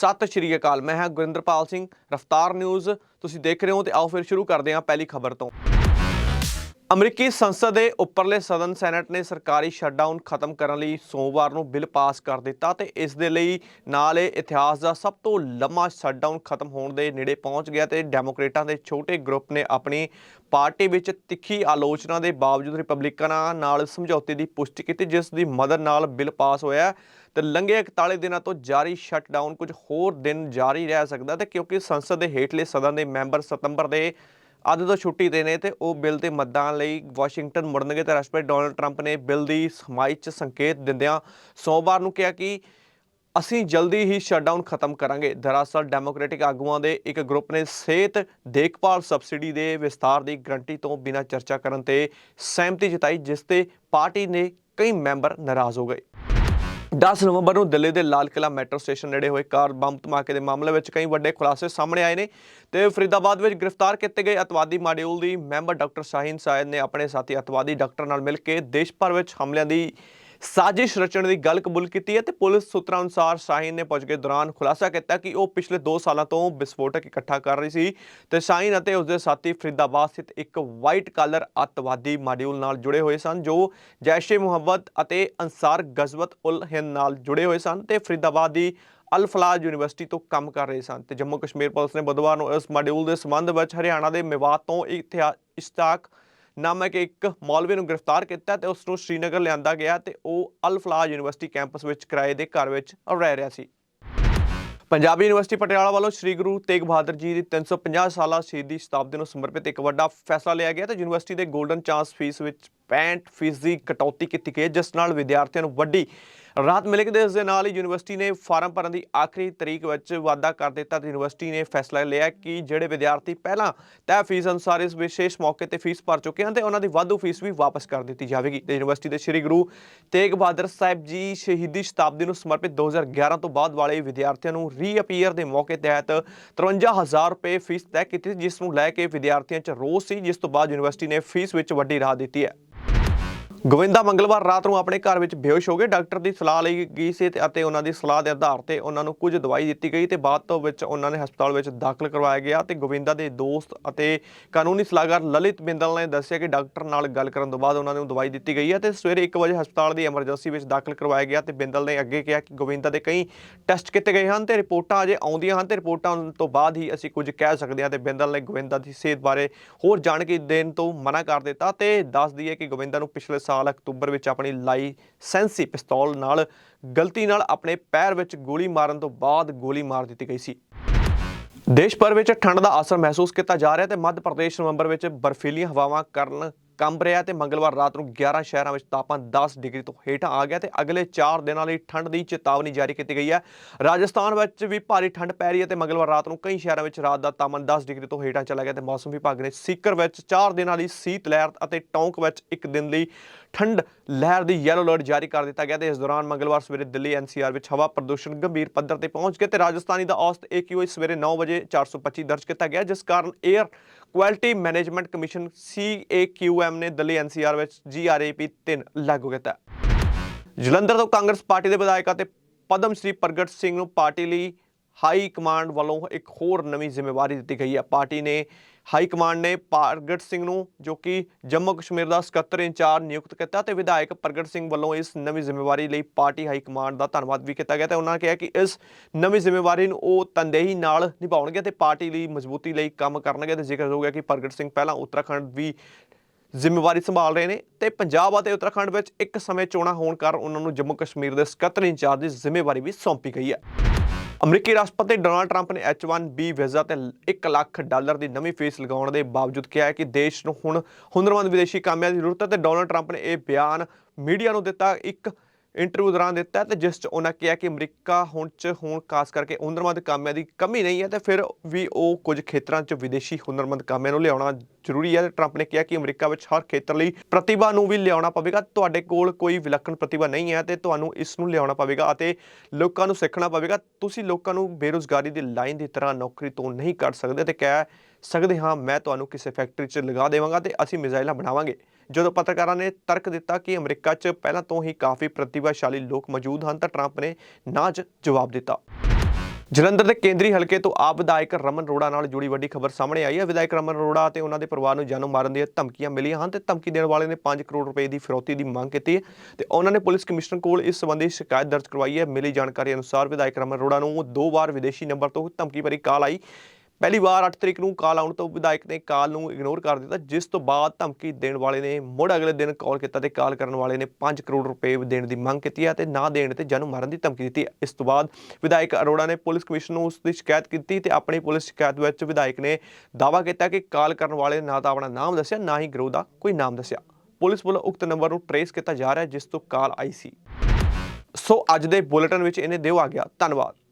ਸਤਿ ਸ਼੍ਰੀ ਅਕਾਲ, ਮੈਂ ਹਾਂ ਗੁਰਿੰਦਰਪਾਲ ਸਿੰਘ, ਰਫਤਾਰ ਨਿਊਜ਼। ਤੁਸੀਂ ਦੇਖ ਰਹੇ ਹੋ ਤੇ ਆਓ ਫਿਰ ਸ਼ੁਰੂ ਕਰਦੇ ਹਾਂ ਪਹਿਲੀ ਖਬਰ ਤੋਂ। ਅਮਰੀਕੀ ਸੰਸਦ ਦੇ ਉੱਪਰਲੇ ਸਦਨ ਸੈਨੇਟ ਨੇ ਸਰਕਾਰੀ ਸ਼ਟਡਾਊਨ ਖਤਮ ਕਰਨ ਲਈ ਸੋਮਵਾਰ ਨੂੰ ਬਿੱਲ ਪਾਸ ਕਰ ਦਿੱਤਾ ਤੇ ਇਸ ਦੇ ਲਈ ਨਾਲ ਇਹ ਇਤਿਹਾਸ ਦਾ ਸਭ ਤੋਂ ਲੰਮਾ ਸ਼ਟਡਾਊਨ ਖਤਮ ਹੋਣ ਦੇ ਨੇੜੇ ਪਹੁੰਚ ਗਿਆ ਤੇ ਡੈਮੋਕ੍ਰੇਟਾਂ ਦੇ ਛੋਟੇ ਗਰੁੱਪ ਨੇ ਆਪਣੀ ਪਾਰਟੀ ਵਿੱਚ ਤਿੱਖੀ ਆਲੋਚਨਾ ਦੇ ਬਾਵਜੂਦ ਰਿਪਬਲਿਕਨਾਂ ਨਾਲ ਸਮਝੌਤੇ ਦੀ ਪੁਸ਼ਟੀ ਕੀਤੀ, ਜਿਸ ਦੀ ਮਦਦ ਨਾਲ ਬਿੱਲ ਪਾਸ ਹੋਇਆ ਤੇ ਲੰਘੇ 41 ਦਿਨਾਂ ਤੋਂ ਜਾਰੀ ਸ਼ਟਡਾਊਨ ਕੁਝ ਹੋਰ ਦਿਨ ਜਾਰੀ ਰਹਿ ਸਕਦਾ ਤੇ ਕਿਉਂਕਿ ਸੰਸਦ ਦੇ ਹੇਠਲੇ ਸਦਨ ਦੇ ਮੈਂਬਰ ਸਤੰਬਰ ਦੇ ਅੱਜ ਤੋਂ ਛੁੱਟੀ ਦੇ ਨੇ ਤੇ ਉਹ ਬਿੱਲ ਤੇ ਮਤਦਾਨ ਲਈ ਵਾਸ਼ਿੰਗਟਨ ਮੁੜਨਗੇ ਤੇ ਰਾਸ਼ਟਰਪਤੀ ਡੋਨਲਡ ਟਰੰਪ ਨੇ ਬਿੱਲ ਦੀ ਹਮਾਇਤ 'ਚ ਸੰਕੇਤ ਦਿੰਦਿਆਂ ਸੋਮਵਾਰ ਨੂੰ ਕਿਹਾ ਕਿ ਅਸੀਂ ਜਲਦੀ ਹੀ ਸ਼ਟਡਾਊਨ ਖਤਮ ਕਰਾਂਗੇ। ਦਰਅਸਲ ਡੈਮੋਕ੍ਰੈਟਿਕ ਆਗੂਆਂ ਦੇ ਇੱਕ ਗਰੁੱਪ ਨੇ ਸਿਹਤ ਦੇਖਭਾਲ ਸਬਸਿਡੀ ਦੇ ਵਿਸਤਾਰ ਦੀ ਗਰੰਟੀ ਤੋਂ ਬਿਨਾਂ ਚਰਚਾ ਕਰਨ ਤੇ ਸਹਿਮਤੀ ਜਤਾਈ, ਜਿਸ ਤੇ ਪਾਰਟੀ ਨੇ ਕਈ ਮੈਂਬਰ ਨਾਰਾਜ਼ ਹੋ ਗਏ। 10 ਨਵੰਬਰ ਨੂੰ ਦਿੱਲੀ ਦੇ ਲਾਲ ਕਿਲਾ ਮੈਟਰੋ ਸਟੇਸ਼ਨ ਨੇੜੇ ਹੋਏ ਕਾਰ ਬੰਬ ਧਮਾਕੇ ਦੇ ਮਾਮਲੇ ਵਿੱਚ ਕਈ ਵੱਡੇ ਖੁਲਾਸੇ ਸਾਹਮਣੇ ਆਏ ਨੇ ਤੇ ਫਰੀਦਾਬਾਦ ਵਿੱਚ ਗ੍ਰਿਫਤਾਰ ਕੀਤੇ ਗਏ ਅਤਵਾਦੀ ਮਾਡਿਊਲ ਦੀ ਮੈਂਬਰ ਡਾਕਟਰ ਸ਼ਾਹੀਨ ਸਾਇਦ ਨੇ ਆਪਣੇ ਸਾਥੀ ਅਤਵਾਦੀ ਡਾਕਟਰ ਨਾਲ ਮਿਲ ਕੇ ਦੇਸ਼ ਭਰ ਵਿੱਚ ਹਮਲਿਆਂ ਦੀ ਸਾਜ਼ਿਸ਼ ਰਚਣ ਦੀ ਗੱਲ ਕਬੂਲ ਕੀਤੀ ਹੈ ਤੇ ਪੁਲਿਸ ਸੂਤਰਾਂ ਅਨੁਸਾਰ ਸ਼ਾਹੀਨ ਨੇ ਪੁੱਛਗਿੱਛ ਦੌਰਾਨ ਖੁਲਾਸਾ ਕੀਤਾ ਕਿ ਉਹ ਪਿਛਲੇ 2 ਸਾਲਾਂ ਤੋਂ ਵਿਸਫੋਟਕ ਇਕੱਠਾ ਕਰ ਰਹੀ ਸੀ ਤੇ ਸ਼ਾਹੀਨ ਅਤੇ ਉਸਦੇ ਸਾਥੀ ਫਰੀਦਾਬਾਦ ਸਥਿਤ ਇੱਕ ਵਾਈਟ ਕਾਲਰ ਅੱਤਵਾਦੀ ਮਾਡਿਊਲ ਨਾਲ ਜੁੜੇ ਹੋਏ ਸਨ, ਜੋ ਜੈਸ਼ ਏ ਮੁਹੰਮਦ ਅਤੇ ਅੰਸਾਰ ਗਜ਼ਵਤ ਉਲ ਹਿੰਦ ਨਾਲ ਜੁੜੇ ਹੋਏ ਸਨ ਤੇ ਫਰੀਦਾਬਾਦ ਦੀ ਅਲ ਫਲਾਹ ਯੂਨੀਵਰਸਿਟੀ ਤੋਂ ਕੰਮ ਕਰ ਰਹੇ ਸਨ ਤੇ ਜੰਮੂ ਕਸ਼ਮੀਰ ਪੁਲਿਸ ਨੇ ਬੁੱਧਵਾਰ ਨੂੰ ਇਸ ਮਾਡਿਊਲ ਦੇ ਸੰਬੰਧ ਵਿੱਚ ਹਰਿਆਣਾ ਦੇ ਮੇਵਾਤ ਤੋਂ ਇਤਿਹਾ- ਇਸ਼ਤਾਕ ਨਾਮਕ ਇੱਕ ਮੌਲਵੀ ਨੂੰ ਗ੍ਰਿਫਤਾਰ ਕੀਤਾ ਤੇ ਉਸ ਨੂੰ ਸ਼੍ਰੀਨਗਰ ਲਿਆਂਦਾ ਗਿਆ ਤੇ ਉਹ ਅਲ ਫਲਾਹ ਯੂਨੀਵਰਸਿਟੀ ਕੈਂਪਸ ਵਿੱਚ ਕਿਰਾਏ ਦੇ ਘਰ ਵਿੱਚ ਰਹਿ ਰਿਹਾ ਸੀ। ਪੰਜਾਬੀ ਯੂਨੀਵਰਸਿਟੀ ਪਟਿਆਲਾ ਵੱਲੋਂ ਸ੍ਰੀ ਗੁਰੂ ਤੇਗ ਬਹਾਦਰ ਜੀ ਦੀ 350 ਸਾਲਾ ਸ਼ਹੀਦੀ ਸ਼ਤਾਬਦੀ ਨੂੰ ਸਮਰਪਿਤ ਇੱਕ ਵੱਡਾ ਫੈਸਲਾ ਲਿਆ ਗਿਆ ਤੇ ਯੂਨੀਵਰਸਿਟੀ ਦੇ 골ਡਨ ਚਾਂਸ ਫੀਸ ਵਿੱਚ 65 ਫੀਸਦੀ ਕਟੌਤੀ ਕੀਤੀ ਗਈ ਜਿਸ ਨਾਲ ਵਿਦਿਆਰਥੀਆਂ ਨੂੰ ਵੱਡੀ ਰਾਹਤ ਮਿਲੇਗੀ ਤੇ ਇਸ ਦੇ ਨਾਲ ਹੀ ਯੂਨੀਵਰਸਿਟੀ ਨੇ ਫਾਰਮ ਭਰਨ ਦੀ ਆਖਰੀ ਤਰੀਕ ਵਿੱਚ ਵਾਅਦਾ ਕਰ ਦਿੱਤਾ ਤੇ ਯੂਨੀਵਰਸਿਟੀ ਨੇ ਫੈਸਲਾ ਲਿਆ ਕਿ ਜਿਹੜੇ ਵਿਦਿਆਰਥੀ ਪਹਿਲਾਂ ਤੈਅ ਫੀਸ ਅਨੁਸਾਰ ਇਸ ਵਿਸ਼ੇਸ਼ ਮੌਕੇ ਤੇ ਫੀਸ ਭਰ ਚੁੱਕੇ ਹਨ ਤੇ ਉਹਨਾਂ ਦੀ ਵਾਧੂ ਫੀਸ ਵੀ ਵਾਪਸ ਕਰ ਦਿੱਤੀ ਜਾਵੇਗੀ। ਤੇ ਯੂਨੀਵਰਸਿਟੀ ਦੇ ਸ੍ਰੀ ਗੁਰੂ ਤੇਗ ਬਹਾਦਰ ਸਾਹਿਬ ਜੀ ਸ਼ਹੀਦੀ ਸ਼ਤਾਬਦੀ ਨੂੰ ਸਮਰਪਿਤ 2011 ਤੋਂ ਬਾਅਦ ਵਾਲੇ ਵਿਦਿਆਰਥੀਆਂ ਨੂੰ ਰੀਅਪੀਅਰ ਦੇ ਮੌਕੇ ਤਹਿਤ 53000 ਰੁਪਏ ਫੀਸ ਤੈਅ ਕੀਤੀ ਸੀ, ਜਿਸ ਨੂੰ ਲੈ ਕੇ ਵਿਦਿਆਰਥੀਆਂ 'ਚ ਰੋਸ ਸੀ ਜਿਸ ਤੋਂ ਬਾਅਦ ਯੂਨੀਵਰਸਿਟੀ ਨੇ ਫੀਸ ਵਿੱਚ ਵੱਡੀ ਰਾਹਤ ਦਿੱਤੀ ਹੈ। ਗੋਵਿੰਦਾ, ਮੰਗਲਵਾਰ ਰਾਤ ਨੂੰ ਆਪਣੇ ਘਰ ਵਿੱਚ ਬੇਹੋਸ਼ ਹੋ ਗਏ। ਡਾਕਟਰ ਦੀ ਸਲਾਹ ਲਈ ਗਈ ਸੀ ਅਤੇ ਉਹਨਾਂ ਦੀ ਸਲਾਹ ਦੇ ਆਧਾਰ ਤੇ ਉਹਨਾਂ ਨੂੰ ਕੁਝ ਦਵਾਈ ਦਿੱਤੀ ਗਈ ਤੇ ਬਾਅਦ ਤੋਂ ਵਿੱਚ ਉਹਨਾਂ ਨੇ ਹਸਪਤਾਲ ਵਿੱਚ ਦਾਖਲ ਕਰਵਾਇਆ ਗਿਆ ਤੇ ਗੋਵਿੰਦਾ ਦੇ ਦੋਸਤ ਅਤੇ ਕਾਨੂੰਨੀ ਸਲਾਹਕਾਰ ਲਲਿਤ ਬਿੰਦਲ ਨੇ ਦੱਸਿਆ ਕਿ ਡਾਕਟਰ ਨਾਲ ਗੱਲ ਕਰਨ ਤੋਂ ਬਾਅਦ ਉਹਨਾਂ ਨੂੰ ਦਵਾਈ ਦਿੱਤੀ ਗਈ ਹੈ ਤੇ ਸਵੇਰੇ 1 ਵਜੇ ਹਸਪਤਾਲ ਦੀ ਐਮਰਜੈਂਸੀ ਵਿੱਚ ਦਾਖਲ ਕਰਵਾਇਆ ਗਿਆ ਤੇ ਬਿੰਦਲ ਨੇ ਅੱਗੇ ਕਿਹਾ ਕਿ ਗੋਵਿੰਦਾ ਦੇ ਕਈ ਟੈਸਟ ਕੀਤੇ ਗਏ ਹਨ ਤੇ ਰਿਪੋਰਟਾਂ ਅਜੇ ਆਉਂਦੀਆਂ ਹਨ ਤੇ ਰਿਪੋਰਟਾਂ ਤੋਂ ਬਾਅਦ ਹੀ ਅਸੀਂ ਕੁਝ ਕਹਿ ਸਕਦੇ ਹਾਂ ਤੇ ਬਿੰਦਲ ਨੇ ਗੋਵਿੰਦਾ ਦੀ ਸਿਹਤ ਬਾਰੇ ਹੋਰ ਜਾਣਕਾਰੀ ਦੇਣ ਤੋਂ ਮਨਾ ਕਰ ਦਿੱਤਾ ਤੇ ਦੱਸ ਦਈਏ ਕਿ ਗੋਵਿੰਦਾ ਨੂੰ ਪਿਛਲੇ ਸਾਲ ਅਕਤੂਬਰ ਵਿੱਚ ਆਪਣੀ ਲਾਇਸੈਂਸੀ ਪਿਸਤੌਲ ਨਾਲ ਗਲਤੀ ਨਾਲ ਆਪਣੇ ਪੈਰ ਵਿੱਚ ਗੋਲੀ ਮਾਰਨ ਤੋਂ ਬਾਅਦ ਗੋਲੀ ਮਾਰ ਦਿੱਤੀ ਗਈ ਸੀ। ਦੇਸ਼ ਭਰ ਵਿੱਚ ਠੰਡ ਦਾ ਅਸਰ ਮਹਿਸੂਸ ਕੀਤਾ ਜਾ ਰਿਹਾ ਤੇ ਮੱਧ ਪ੍ਰਦੇਸ਼ ਨਵੰਬਰ ਵਿੱਚ ਬਰਫੀਲੀਆਂ ਹਵਾਵਾਂ ਕਰਨ ਕੰਬ ਰਿਹਾ ਤੇ ਮੰਗਲਵਾਰ ਰਾਤ ਨੂੰ 11 ਸ਼ਹਿਰਾਂ ਵਿੱਚ ਤਾਪਮਾਨ 10 ਡਿਗਰੀ ਤੋਂ ਹੇਠਾਂ ਆ ਗਿਆ ਤੇ ਅਗਲੇ 4 ਦਿਨਾਂ ਲਈ ਠੰਡ ਦੀ ਚੇਤਾਵਨੀ ਜਾਰੀ ਕੀਤੀ ਗਈ ਹੈ। ਰਾਜਸਥਾਨ ਵਿੱਚ ਵੀ ਭਾਰੀ ਠੰਡ ਪੈ ਰਹੀ ਹੈ ਤੇ ਮੰਗਲਵਾਰ ਰਾਤ ਨੂੰ ਕਈ ਸ਼ਹਿਰਾਂ ਵਿੱਚ ਰਾਤ ਦਾ ਤਾਪਮਾਨ 10 ਡਿਗਰੀ ਤੋਂ ਹੇਠਾਂ ਚਲਾ ਗਿਆ ਤੇ ਮੌਸਮ ਵਿਭਾਗ ਨੇ ਸੀਕਰ ਵਿੱਚ 4 ਦਿਨਾਂ ਲਈ ਸੀਤ ਲਹਿਰ ਅਤੇ ਟੌਂਕ ਵਿੱਚ ਇੱਕ ਦਿਨ ਲਈ ਠੰਡ ਲਹਿਰ ਦੀ ਯੈਲੋ ਅਲਰਟ ਜਾਰੀ ਕਰ ਦਿੱਤਾ ਗਿਆ ਤੇ ਇਸ ਦੌਰਾਨ ਮੰਗਲਵਾਰ ਸਵੇਰੇ ਦਿੱਲੀ ਐਨਸੀਆਰ ਵਿੱਚ ਹਵਾ ਪ੍ਰਦੂਸ਼ਣ ਗੰਭੀਰ ਪੱਧਰ ਤੇ ਪਹੁੰਚ ਗਿਆ ਤੇ ਰਾਜਸਥਾਨੀ ਦਾ ਔਸਤ AQI ਸਵੇਰੇ 9 ਵਜੇ 425 ਦਰਜ ਕੀਤਾ ਗਿਆ, ਜਿਸ ਕਾਰਨ air quality management commission CAQM ਨੇ ਦਿੱਲੀ ਐਨਸੀਆਰ ਵਿੱਚ GRAP 3 ਲਾਗੂ ਕੀਤਾ। ਜਲੰਧਰ ਤੋਂ ਕਾਂਗਰਸ ਪਾਰਟੀ ਦੇ ਵਿਧਾਇਕ ਅਤੇ ਪਦਮ ਸ਼੍ਰੀ ਪ੍ਰਗਟ ਸਿੰਘ ਨੂੰ ਪਾਰਟੀ ਲਈ ਹਾਈ ਕਮਾਂਡ ਵੱਲੋਂ ਇੱਕ ਹੋਰ ਨਵੀਂ ਜ਼ਿੰਮੇਵਾਰੀ ਦਿੱਤੀ ਗਈ ਹੈ। ਪਾਰਟੀ ਨੇ ਹਾਈ ਕਮਾਂਡ ਨੇ ਪ੍ਰਗਟ ਸਿੰਘ ਨੂੰ, ਜੋ ਕਿ ਜੰਮੂ ਕਸ਼ਮੀਰ ਦਾ ਸਕੱਤਰ ਇੰਚਾਰਜ ਨਿਯੁਕਤ ਕੀਤਾ ਤੇ ਵਿਧਾਇਕ ਪ੍ਰਗਟ ਸਿੰਘ ਵੱਲੋਂ ਇਸ ਨਵੀਂ ਜ਼ਿੰਮੇਵਾਰੀ ਲਈ ਪਾਰਟੀ ਹਾਈ ਕਮਾਂਡ ਦਾ ਧੰਨਵਾਦ ਵੀ ਕੀਤਾ ਗਿਆ ਤੇ ਉਹਨਾਂ ਨੇ ਕਿਹਾ ਕਿ ਇਸ ਨਵੀਂ ਜ਼ਿੰਮੇਵਾਰੀ ਨੂੰ ਉਹ ਤਨਦੇਹੀ ਨਾਲ ਨਿਭਾਉਣਗੇ ਤੇ ਪਾਰਟੀ ਲਈ ਮਜ਼ਬੂਤੀ ਲਈ ਕੰਮ ਕਰਨਗੇ ਤੇ ਜ਼ਿਕਰ ਹੋ ਗਿਆ ਕਿ ਪ੍ਰਗਟ ਸਿੰਘ ਪਹਿਲਾਂ ਉੱਤਰਾਖੰਡ ਵੀ ਜ਼ਿੰਮੇਵਾਰੀ ਸੰਭਾਲ ਰਹੇ ਨੇ ਤੇ ਪੰਜਾਬ ਅਤੇ ਉੱਤਰਾਖੰਡ ਵਿੱਚ ਇੱਕ ਸਮੇਂ ਚੋਣਾਂ ਹੋਣ ਕਾਰਨ ਉਹਨਾਂ ਨੂੰ ਜੰਮੂ ਕਸ਼ਮੀਰ ਦੇ ਸਕੱਤਰ ਇੰਚਾਰਜ ਦੀ ਜ਼ਿੰਮੇਵਾਰੀ ਵੀ ਸੌਂਪੀ ਗਈ ਹੈ। ਅਮਰੀਕੀ ਰਾਸ਼ਟਰਪਤੀ ਡੋਨਾਲਡ ਟਰੰਪ ਨੇ H1B ਵੀਜ਼ਾ ਤੇ 1 ਲੱਖ ਡਾਲਰ ਦੀ ਨਵੀਂ ਫੀਸ ਲਗਾਉਣ ਦੇ ਬਾਵਜੂਦ ਕਿਹਾ ਹੈ ਕਿ ਦੇਸ਼ ਨੂੰ ਹੁਣ ਹੁਨਰਮੰਦ ਵਿਦੇਸ਼ੀ ਕਾਮਿਆਂ ਦੀ ਜ਼ਰੂਰਤ ਹੈ ਤੇ ਡੋਨਾਲਡ ਟਰੰਪ ਨੇ ਇਹ ਬਿਆਨ ਮੀਡੀਆ ਨੂੰ ਦਿੱਤਾ ਇੱਕ ਇੰਟਰਵਿਊ ਦੌਰਾਨ ਦਿੱਤਾ ਤੇ ਜਿਸ 'ਚ ਉਹਨਾਂ ਕਿਹਾ ਕਿ ਅਮਰੀਕਾ ਹੁਣ 'ਚ ਹੁਣ, ਖਾਸ ਕਰਕੇ ਹੁਨਰਮੰਦ ਕਾਮਿਆਂ ਦੀ ਕਮੀ ਨਹੀਂ ਹੈ ਤੇ ਫਿਰ ਵੀ ਉਹ ਕੁਝ ਖੇਤਰਾਂ 'ਚ ਵਿਦੇਸ਼ੀ ਹੁਨਰਮੰਦ ਕਾਮਿਆਂ ਨੂੰ ਲਿਆਉਣਾ ਜ਼ਰੂਰੀ ਹੈ ਤੇ ਟਰੰਪ ਨੇ ਕਿਹਾ ਕਿ ਅਮਰੀਕਾ ਵਿੱਚ ਹਰ ਖੇਤਰ ਲਈ ਪ੍ਰਤਿਭਾ ਨੂੰ ਵੀ ਲਿਆਉਣਾ ਪਵੇਗਾ। ਤੁਹਾਡੇ ਕੋਲ ਕੋਈ ਵਿਲੱਖਣ ਪ੍ਰਤਿਭਾ ਨਹੀਂ ਹੈ ਤੇ ਤੁਹਾਨੂੰ ਇਸ ਨੂੰ ਲਿਆਉਣਾ ਪਵੇਗਾ ਅਤੇ ਲੋਕਾਂ ਨੂੰ ਸਿੱਖਣਾ ਪਵੇਗਾ। ਤੁਸੀਂ ਲੋਕਾਂ ਨੂੰ ਬੇਰੁਜ਼ਗਾਰੀ ਦੀ ਲਾਈਨ ਦੀ ਤਰ੍ਹਾਂ ਨੌਕਰੀ ਤੋਂ ਨਹੀਂ ਕੱਢ ਸਕਦੇ ਤੇ ਕਹਿ ਸਕਦੇ ਹਾਂ, ਮੈਂ ਤੁਹਾਨੂੰ ਕਿਸੇ ਫੈਕਟਰੀ 'ਚ ਲਗਾ ਦੇਵਾਂਗਾ ਤੇ ਅਸੀਂ ਮਿਜ਼ਾਈਲਾਂ ਬਣਾਵਾਂਗੇ। ਜਦੋਂ ਪੱਤਰਕਾਰਾਂ ਨੇ ਤਰਕ ਦਿੱਤਾ ਕਿ ਅਮਰੀਕਾ 'ਚ ਪਹਿਲਾਂ ਤੋਂ ਹੀ ਕਾਫੀ ਪ੍ਰਤਿਭਾਸ਼ਾਲੀ ਲੋਕ ਮੌਜੂਦ ਹਨ, ਤਾਂ ਟਰੰਪ ਨੇ ਨਾ 'ਚ ਜਵਾਬ ਦਿੱਤਾ। ਜਲੰਧਰ ਦੇ ਕੇਂਦਰੀ ਹਲਕੇ ਤੋਂ ਆਪ ਵਿਧਾਇਕ ਰਮਨ ਅਰੋੜਾ ਨਾਲ ਜੁੜੀ ਵੱਡੀ ਖਬਰ ਸਾਹਮਣੇ ਆਈ ਹੈ। ਵਿਧਾਇਕ ਰਮਨ ਅਰੋੜਾ ਅਤੇ ਉਹਨਾਂ ਦੇ ਪਰਿਵਾਰ ਨੂੰ ਜਾਨੋਂ ਮਾਰਨ ਦੀਆਂ ਧਮਕੀਆਂ ਮਿਲੀਆਂ ਹਨ ਤੇ ਧਮਕੀ ਦੇਣ ਵਾਲੇ ਨੇ 5 ਕਰੋੜ ਰੁਪਏ ਦੀ ਫਿਰੌਤੀ ਦੀ ਮੰਗ ਕੀਤੀ ਹੈ ਤੇ ਉਹਨਾਂ ਨੇ ਪੁਲਿਸ ਕਮਿਸ਼ਨਰ ਕੋਲ ਇਸ ਸੰਬੰਧੀ ਸ਼ਿਕਾਇਤ ਦਰਜ ਕਰਵਾਈ ਹੈ। ਮਿਲੀ ਜਾਣਕਾਰੀ ਅਨੁਸਾਰ ਵਿਧਾਇਕ ਰਮਨ ਅਰੋੜਾ ਨੂੰ ਦੋ ਵਾਰ ਵਿਦੇਸ਼ੀ ਨੰਬਰ ਤੋਂ ਧਮਕੀ ਭਰੀ ਕਾਲ ਆਈ। ਪਹਿਲੀ ਵਾਰ 8 ਤਰੀਕ ਨੂੰ ਕਾਲ ਆਉਣ ਤੋਂ ਵਿਧਾਇਕ ਨੇ ਕਾਲ ਨੂੰ ਇਗਨੋਰ ਕਰ ਦਿੱਤਾ, ਜਿਸ ਤੋਂ ਬਾਅਦ ਧਮਕੀ ਦੇਣ ਵਾਲੇ ਨੇ ਮੁੜ ਅਗਲੇ ਦਿਨ ਕਾਲ ਕੀਤਾ ਤੇ ਕਾਲ ਕਰਨ ਵਾਲੇ ਨੇ 5 ਕਰੋੜ ਰੁਪਏ ਦੇਣ ਦੀ ਮੰਗ ਕੀਤੀ ਹੈ ਤੇ ਨਾ ਦੇਣ ਤੇ ਜਾਨੋਂ ਮਾਰਨ ਦੀ ਧਮਕੀ ਦਿੱਤੀ ਇਸ ਤੋਂ ਬਾਅਦ ਵਿਧਾਇਕ ਅਰੋੜਾ ਨੇ ਪੁਲਿਸ ਕਮਿਸ਼ਨ ਨੂੰ ਉਸ ਦੀ ਸ਼ਿਕਾਇਤ ਕੀਤੀ ਤੇ ਆਪਣੀ ਪੁਲਿਸ ਸ਼ਿਕਾਇਤ ਵਿੱਚ ਵਿਧਾਇਕ ਨੇ ਦਾਅਵਾ ਕੀਤਾ ਕਿ ਕਾਲ ਕਰਨ ਵਾਲੇ ਨਾ ਤਾਂ ਆਪਣਾ ਨਾਮ ਦੱਸਿਆ, ਨਾ ਹੀ ਗਰੋਹ ਦਾ ਕੋਈ ਨਾਮ ਦੱਸਿਆ। ਪੁਲਿਸ ਵੱਲੋਂ ਉਕਤ ਨੰਬਰ ਨੂੰ ਟਰੇਸ ਕੀਤਾ ਜਾ ਰਿਹਾ ਜਿਸ ਤੋਂ ਕਾਲ ਆਈ ਸੀ। ਸੋ ਅੱਜ ਦੇ ਬੁਲੇਟਿਨ ਵਿੱਚ ਇਹਨੇ ਦਿਓ ਆ ਗਿਆ। ਧੰਨਵਾਦ।